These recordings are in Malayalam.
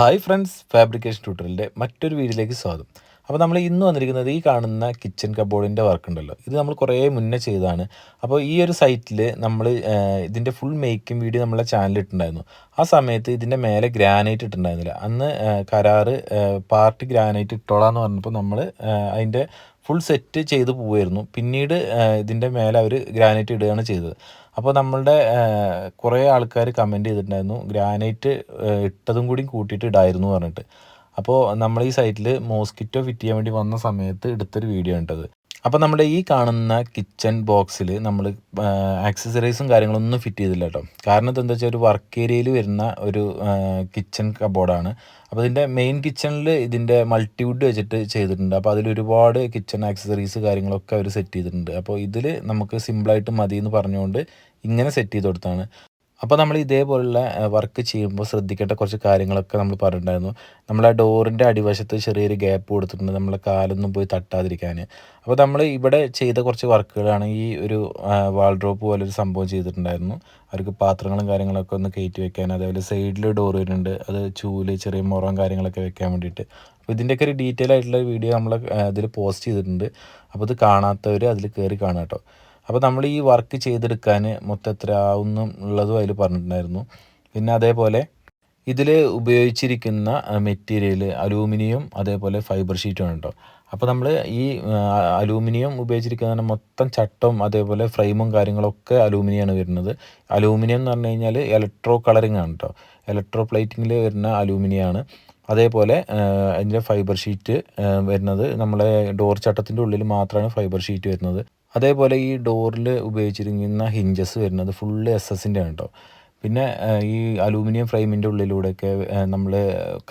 ഹായ് ഫ്രണ്ട്സ് ഫാബ്രിക്കേഷൻ ട്യൂട്ടറിന്റെ മറ്റൊരു വീഡിയോയിലേക്ക് സ്വാഗതം. അപ്പോൾ നമ്മൾ ഇന്ന് വന്നിരിക്കുന്നത് ഈ കാണുന്ന കിച്ചൺ കബോർഡിന്റെ വർക്ക് ഉണ്ടല്ലോ. ഇത് നമ്മൾ കുറേ മുന്നേ ചെയ്തതാണ്. അപ്പോൾ ഈ ഒരു സൈറ്റിൽ നമ്മൾ ഇതിന്റെ ഫുൾ മേക്കിംഗ് വീഡിയോ നമ്മളെ ചാനലിൽ ഇട്ടുണ്ടായിരുന്നു ആ സമയത്ത് ഇതിന്റെ മേലെ ഗ്രാനൈറ്റ് ഇട്ടുണ്ടായിരുന്നില്ല അന്ന് കരാറ് പാർട്ടി ഗ്രാനൈറ്റ് ഇട്ടോളാന്ന് പറഞ്ഞപ്പോൾ നമ്മൾ അതിന്റെ ഫുൾ സെറ്റ് ചെയ്ത് പോവുമായിരുന്നു പിന്നീട് ഇതിന്റെ മേലെ അവർ ഗ്രാനൈറ്റ് ഇടുകയാണ് ചെയ്തത്. അപ്പോൾ നമ്മളുടെ കുറേ ആൾക്കാർ കമന്റ് ചെയ്തിട്ടുണ്ടായിരുന്നു. ഗ്രാനൈറ്റ് ഇട്ടതും കൂടി കൂട്ടിയിട്ട് ഇടായിരുന്നു പറഞ്ഞിട്ട്. അപ്പോൾ നമ്മൾ ഈ സൈറ്റിൽ മോസ്കിറ്റോ ഫിറ്റ് ചെയ്യാൻ വേണ്ടി വന്ന സമയത്ത് എടുത്തൊരു വീഡിയോ ഉണ്ടത് അപ്പോൾ നമ്മുടെ ഈ കാണുന്ന കിച്ചൺ ബോക്സിൽ നമ്മൾ ആക്സസറീസും കാര്യങ്ങളൊന്നും ഫിറ്റ് ചെയ്തില്ല കേട്ടോ കാരണം എന്താ വെച്ചാൽ ഒരു വർക്ക് ഏരിയയിൽ വരുന്ന ഒരു കിച്ചൺ കബോർഡാണ് അപ്പോൾ ഇതിന്റെ മെയിൻ കിച്ചണിൽ ഇതിന്റെ മൾട്ടിവുഡ് വെച്ചിട്ട് ചെയ്തിട്ടുണ്ട്. അപ്പോൾ അതിൽ ഒരുപാട് കിച്ചൺ ആക്സസറീസ് കാര്യങ്ങളൊക്കെ അവർ സെറ്റ് ചെയ്തിട്ടുണ്ട്. അപ്പോൾ ഇതിൽ നമുക്ക് സിമ്പിളായിട്ട് മതി എന്ന് പറഞ്ഞുകൊണ്ട് ഇങ്ങനെ സെറ്റ് ചെയ്ത് കൊടുത്താണ്. അപ്പോൾ നമ്മൾ ഇതേപോലുള്ള വർക്ക് ചെയ്യുമ്പോൾ ശ്രദ്ധിക്കേണ്ട കുറച്ച് കാര്യങ്ങളൊക്കെ നമ്മൾ പറഞ്ഞിട്ടുണ്ടായിരുന്നു. നമ്മളെ ഡോറിന്റെ അടിവശത്ത് ചെറിയൊരു ഗ്യാപ്പ് കൊടുത്തിട്ടുണ്ട്. നമ്മളെ കാലൊന്നും പോയി തട്ടാതിരിക്കാൻ. അപ്പോൾ നമ്മൾ ഇവിടെ ചെയ്ത കുറച്ച് വർക്കുകളാണ് ഈ ഒരു വാൾഡ്രോപ്പ് പോലൊരു സംഭവം ചെയ്തിട്ടുണ്ടായിരുന്നു. അവർക്ക് പാത്രങ്ങളും കാര്യങ്ങളൊക്കെ ഒന്ന് കയറ്റി വെക്കാൻ അതേപോലെ സൈഡിൽ ഡോർ വരുന്നുണ്ട്. അത് ചൂൽ ചെറിയ മുറം കാര്യങ്ങളൊക്കെ വെക്കാൻ വേണ്ടിയിട്ട്. അപ്പോൾ ഇതിന്റെയൊക്കെ ഒരു ഡീറ്റെയിൽ ആയിട്ടുള്ള വീഡിയോ നമ്മൾ ഇതിൽ പോസ്റ്റ് ചെയ്തിട്ടുണ്ട്. അപ്പോൾ ഇത് കാണാത്തവർ അതിൽ കയറി കാണാം കേട്ടോ അപ്പോൾ നമ്മൾ ഈ വർക്ക് ചെയ്തെടുക്കാൻ മൊത്തം എത്ര ആവുന്നു ഉള്ളതും അതിൽ പറഞ്ഞിട്ടുണ്ടായിരുന്നു. പിന്നെ അതേപോലെ ഇതിൽ ഉപയോഗിച്ചിരിക്കുന്ന മെറ്റീരിയൽ അലൂമിനിയം അതേപോലെ ഫൈബർ ഷീറ്റുമാണ് കേട്ടോ അപ്പോൾ നമ്മൾ ഈ അലൂമിനിയം ഉപയോഗിച്ചിരിക്കുന്ന മൊത്തം ചട്ടം അതേപോലെ ഫ്രെയിമും കാര്യങ്ങളൊക്കെ അലൂമിനിയമാണ് വരുന്നത്. അലൂമിനിയം എന്ന് പറഞ്ഞു കഴിഞ്ഞാൽ ഇലക്ട്രോ കളറിംഗ് ആണ് കേട്ടോ ഇലക്ട്രോ പ്ലേറ്റിങ്ങിൽ വരുന്ന അലൂമിനിയമാണ് അതേപോലെ അതിന്റെ ഫൈബർ ഷീറ്റ് വരുന്നത് നമ്മളെ ഡോർ ചട്ടത്തിന്റെ ഉള്ളിൽ മാത്രമാണ് ഫൈബർ ഷീറ്റ് വരുന്നത്. അതേപോലെ ഈ ഡോറിൽ ഉപയോഗിച്ചിരിക്കുന്ന ഹിഞ്ചസ് വരുന്നത് ഫുള്ള് എസ് എസിന്റെ ആണ് കേട്ടോ പിന്നെ ഈ അലൂമിനിയം ഫ്രെയിമിന്റെ ഉള്ളിലൂടെയൊക്കെ നമ്മൾ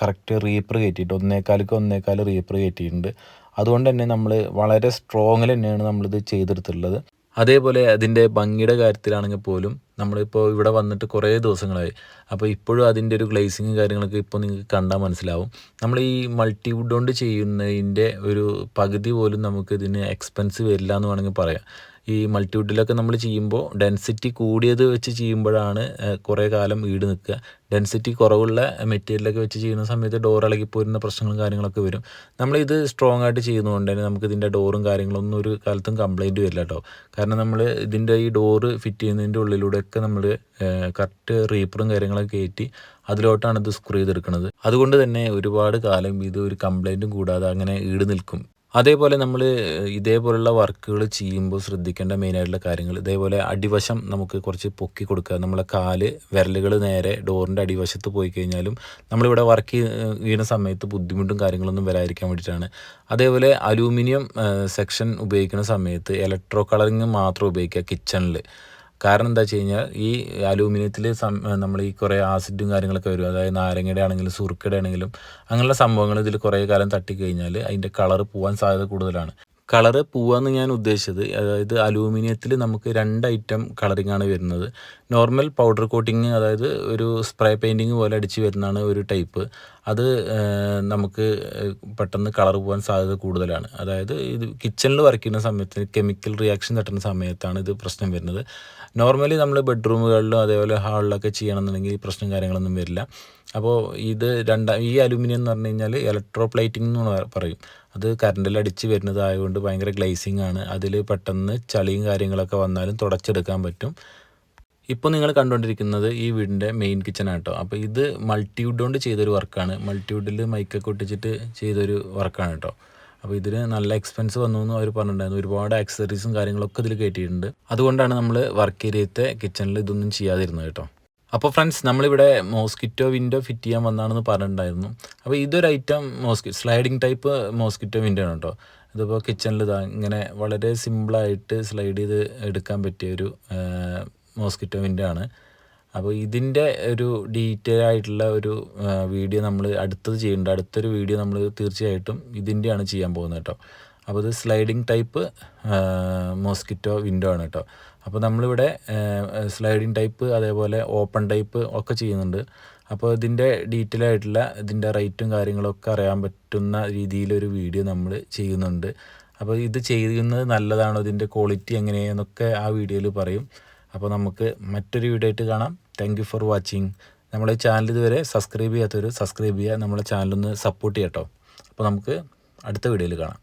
കറക്റ്റ് റീപ്പർ കയറ്റിയിട്ട് ഒന്നേക്കാലിക്ക് ഒന്നേക്കാൽ റീപ്പർ കയറ്റിയിട്ടുണ്ട്. അതുകൊണ്ട് തന്നെ നമ്മൾ വളരെ സ്ട്രോങ്ങിൽ തന്നെയാണ് നമ്മളിത് ചെയ്തെടുത്തിട്ടുള്ളത്. അതേപോലെ അതിന്റെ ഭംഗിയുടെ കാര്യത്തിലാണെങ്കിൽ പോലും നമ്മളിപ്പോൾ ഇവിടെ വന്നിട്ട് കുറേ ദിവസങ്ങളായി. അപ്പോൾ ഇപ്പോഴും അതിന്റെ ഒരു ഗ്ലേസിങ്ങും കാര്യങ്ങളൊക്കെ ഇപ്പോൾ നിങ്ങൾക്ക് കണ്ടാൽ മനസ്സിലാവും. നമ്മൾ ഈ മൾട്ടി വുഡ് കൊണ്ട് ചെയ്യുന്നതിന്റെ ഒരു പകുതി പോലും നമുക്ക് ഇതിന് എക്സ്പെൻസ് വരില്ല എന്ന് വേണമെങ്കിൽ പറയാം. ഈ മൾട്ടിവുഡിലൊക്കെ നമ്മൾ ചെയ്യുമ്പോൾ ഡെൻസിറ്റി കൂടിയത് വെച്ച് ചെയ്യുമ്പോഴാണ് കുറേ കാലം ഈട് നിൽക്കുക. ഡെൻസിറ്റി കുറവുള്ള മെറ്റീരിയലൊക്കെ വെച്ച് ചെയ്യുന്ന സമയത്ത് ഡോർ ഇളകിപ്പോരുന്ന പ്രശ്നങ്ങളും കാര്യങ്ങളൊക്കെ വരും. നമ്മളിത് സ്ട്രോങ് ആയിട്ട് ചെയ്യുന്നതുകൊണ്ട് തന്നെ നമുക്ക് ഇതിന്റെ ഡോറും കാര്യങ്ങളൊന്നും ഒരു കാലത്തും കംപ്ലൈന്റ് വരില്ല കേട്ടോ കാരണം നമ്മൾ ഇതിന്റെ ഈ ഡോറ് ഫിറ്റ് ചെയ്യുന്നതിന്റെ ഉള്ളിലൂടെയൊക്കെ നമ്മൾ കറക്റ്റ് റീപ്പറും കാര്യങ്ങളൊക്കെ കയറ്റി അതിലോട്ടാണ് ഇത് സ്ക്രൂ ചെയ്തെടുക്കുന്നത് അതുകൊണ്ട് തന്നെ ഒരുപാട് കാലം ഇത് ഒരു കംപ്ലൈന്റും കൂടാതെ അങ്ങനെ ഈട് നിൽക്കും. അതേപോലെ നമ്മൾ ഇതേപോലുള്ള വർക്കുകൾ ചെയ്യുമ്പോൾ ശ്രദ്ധിക്കേണ്ട മെയിനായിട്ടുള്ള കാര്യങ്ങൾ ഇതേപോലെ അടിവശം നമുക്ക് കുറച്ച് പൊക്കി കൊടുക്കുക. നമ്മളെ കാൽ വിരലുകൾ നേരെ ഡോറിന്റെ അടിവശത്ത് പോയി കഴിഞ്ഞാലും നമ്മളിവിടെ വർക്ക് ചെയ്യുന്ന സമയത്ത് ബുദ്ധിമുട്ടും കാര്യങ്ങളൊന്നും വരാതിരിക്കാൻ വേണ്ടിയിട്ടാണ്. അതേപോലെ അലൂമിനിയം സെക്ഷൻ ഉപയോഗിക്കുന്ന സമയത്ത് ഇലക്ട്രോ കളറിങ് മാത്രം ഉപയോഗിക്കുക കിച്ചണിൽ കാരണം എന്താ വെച്ച് കഴിഞ്ഞാൽ ഈ അലൂമിനിയത്തിൽ നമ്മൾ ഈ കുറേ ആസിഡും കാര്യങ്ങളൊക്കെ വരും. അതായത് നാരങ്ങയുടെ ആണെങ്കിലും സുറുക്കയുടെ ആണെങ്കിലും അങ്ങനെയുള്ള സംഭവങ്ങൾ ഇതിൽ കുറേ കാലം തട്ടിക്കഴിഞ്ഞാൽ അതിന്റെ കളർ പോവാൻ സാധ്യത കൂടുതലാണ്. കളറ് പോവാന്ന് ഞാൻ ഉദ്ദേശിച്ചത്. അതായത് അലൂമിനിയത്തിൽ നമുക്ക് രണ്ട് ഐറ്റം കളറിംഗ് ആണ് വരുന്നത്. നോർമൽ പൗഡർ കോട്ടിങ് അതായത് ഒരു സ്പ്രേ പെയിന്റിങ് പോലെ അടിച്ച് വരുന്നതാണ് ഒരു ടൈപ്പ്. അത് നമുക്ക് പെട്ടെന്ന് കളർ പോകാൻ സാധ്യത കൂടുതലാണ്. അതായത് ഇത് കിച്ചണിൽ വർക്ക് ചെയ്യുന്ന സമയത്ത് കെമിക്കൽ റിയാക്ഷൻ തട്ടുന്ന സമയത്താണ് ഇത് പ്രശ്നം വരുന്നത്. നോർമലി നമ്മൾ ബെഡ്റൂമുകളിലും അതേപോലെ ഹാളിലൊക്കെ ചെയ്യണമെന്നുണ്ടെങ്കിൽ ഈ പ്രശ്നം കാര്യങ്ങളൊന്നും വരില്ല. അപ്പോൾ ഇത് രണ്ടാം ഈ അലൂമിനിയം എന്ന് പറഞ്ഞു കഴിഞ്ഞാൽ ഇലക്ട്രോ പ്ലേറ്റിംഗ് എന്ന് പറയും. അത് കറണ്ടിൽ അടിച്ച് വരുന്നതായതുകൊണ്ട് ഭയങ്കര ഗ്ലേസിങ് ആണ്. അതിൽ പെട്ടെന്ന് ചളിയും കാര്യങ്ങളൊക്കെ വന്നാലും തുടച്ചെടുക്കാൻ പറ്റും. ഇപ്പോൾ നിങ്ങൾ കണ്ടുകൊണ്ടിരിക്കുന്നത് ഈ വീടിന്റെ മെയിൻ കിച്ചൺ ആട്ടോ. അപ്പോൾ ഇത് മൾട്ടിവുഡ് കൊണ്ട് ചെയ്തൊരു വർക്കാണ്. മൾട്ടിവുഡിൽ മൈക്കൊക്കെ ഒട്ടിച്ചിട്ട് ചെയ്തൊരു വർക്കാണ് കേട്ടോ അപ്പോൾ ഇതിന് നല്ല എക്സ്പെൻസ് വന്നു എന്ന് അവർ പറഞ്ഞിട്ടുണ്ടായിരുന്നു. ഒരുപാട് ആക്സസറീസും കാര്യങ്ങളൊക്കെ ഇതിൽ കയറ്റിയിട്ടുണ്ട് അതുകൊണ്ടാണ് നമ്മൾ വർക്ക് ഏരിയത്തെ കിച്ചണിൽ ഇതൊന്നും ചെയ്യാതിരുന്നത് കേട്ടോ അപ്പോൾ ഫ്രണ്ട്സ് നമ്മളിവിടെ മോസ്കിറ്റോ വിൻഡോ ഫിറ്റ് ചെയ്യാൻ വന്നാണെന്ന് പറഞ്ഞിട്ടുണ്ടായിരുന്നു. അപ്പോൾ ഇതൊരു ഐറ്റം മോസ്കി സ്ലൈഡിങ് ടൈപ്പ് മോസ്കിറ്റോ വിൻഡോ ആണ് കേട്ടോ ഇതിപ്പോൾ കിച്ചണിൽ ഇതാ ഇങ്ങനെ വളരെ സിമ്പിളായിട്ട് സ്ലൈഡ് ചെയ്ത് എടുക്കാൻ പറ്റിയ ഒരു മോസ്കിറ്റോ വിൻഡോ ആണ്. അപ്പോൾ ഇതിന്റെ ഒരു ഡീറ്റെയിൽ ആയിട്ടുള്ള ഒരു വീഡിയോ നമ്മൾ അടുത്തത് ചെയ്യുന്നുണ്ട് അടുത്തൊരു വീഡിയോ നമ്മൾ തീർച്ചയായിട്ടും ഇതിന്റെയാണ് ചെയ്യാൻ പോകുന്നത് കേട്ടോ അപ്പോൾ ഇത് സ്ലൈഡിങ് ടൈപ്പ് മോസ്കിറ്റോ വിൻഡോ ആണ് കേട്ടോ. അപ്പോൾ നമ്മളിവിടെ സ്ലൈഡിങ് ടൈപ്പ് അതേപോലെ ഓപ്പൺ ടൈപ്പ് ഒക്കെ ചെയ്യുന്നുണ്ട്. അപ്പോൾ ഇതിന്റെ ഡീറ്റെയിൽ ആയിട്ടുള്ള ഇതിന്റെ റേറ്റും കാര്യങ്ങളൊക്കെ അറിയാൻ പറ്റുന്ന രീതിയിലൊരു വീഡിയോ നമ്മൾ ചെയ്യുന്നുണ്ട്. അപ്പോൾ ഇത് ചെയ്യുന്നത് നല്ലതാണോ? ഇതിന്റെ ക്വാളിറ്റി എങ്ങനെയാണെന്നൊക്കെ ആ വീഡിയോയിൽ പറയും. അപ്പോൾ നമുക്ക് മറ്റൊരു വീഡിയോ ആയിട്ട് കാണാം. താങ്ക് ഫോർ വാച്ചിങ് നമ്മളെ ചാനൽ ഇതുവരെ സബ്സ്ക്രൈബ് ചെയ്യാത്തവർ സബ്സ്ക്രൈബ് ചെയ്യുക. നമ്മളെ ചാനലൊന്ന് സപ്പോർട്ട് ചെയ്യട്ടോ അപ്പോൾ നമുക്ക് അടുത്ത വീഡിയോയിൽ കാണാം.